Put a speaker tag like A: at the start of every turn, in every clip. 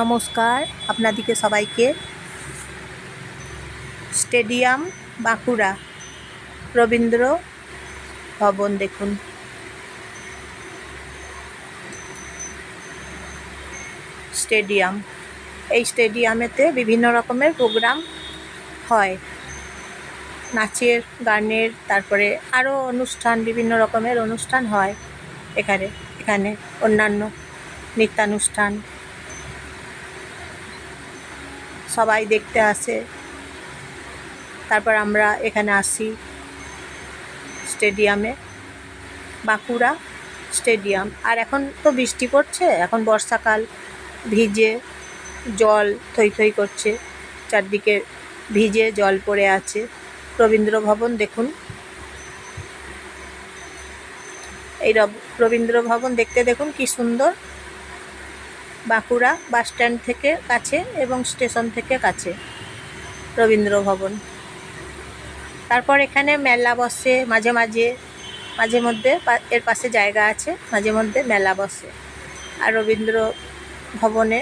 A: নমস্কার আপনাদিকে সবাইকে। স্টেডিয়াম বাঁকুড়া, রবীন্দ্র ভবন দেখুন। স্টেডিয়াম, এই স্টেডিয়ামেতে বিভিন্ন রকমের প্রোগ্রাম হয়। নাচের, গানের, তারপরে আরও অনুষ্ঠান, বিভিন্ন রকমের অনুষ্ঠান হয় এখানে। এখানে অন্যান্য নৃত্যানুষ্ঠান সবাই দেখতে আসে। তারপর আমরা এখানে আসি স্টেডিয়ামে, বাঁকুড়া স্টেডিয়াম। আর এখন তো বৃষ্টি পড়ছে, এখন বর্ষাকাল, ভিজে জল থই থই করছে, চারদিকে ভিজে জল পড়ে আছে। রবীন্দ্র ভবন দেখুন। এই রব- রবীন্দ্র ভবন দেখতে দেখুন কি সুন্দর। বাঁকুড়া বাস স্ট্যান্ড থেকে কাছে এবং স্টেশন থেকে কাছে, রবীন্দ্র ভবন। তারপর এখানে মেলা বসে, মাঝে মাঝে মাঝে মধ্যে এর পাশে জায়গা আছে, মাঝে মধ্যে মেলা বসে। আর রবীন্দ্র ভবনে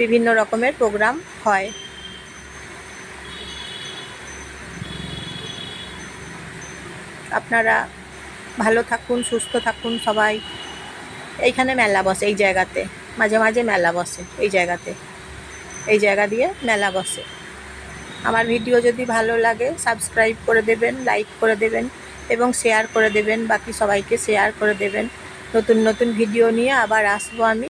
A: বিভিন্ন রকমের প্রোগ্রাম হয়। আপনারা ভালো থাকুন, সুস্থ থাকুন সবাই। এইখানে মেলা বসে, এই জায়গাতে। মাঝে মাঝে মেলা বসে এই জায়গাতে। এই জায়গা দিয়ে মেলা বসে। আমার ভিডিও যদি ভালো লাগে সাবস্ক্রাইব করে দেবেন লাইক করে দেবেন এবং শেয়ার করে দেবেন। বাকি সবাইকে শেয়ার করে দেবেন। নতুন নতুন ভিডিও নিয়ে আবার আসব আমি।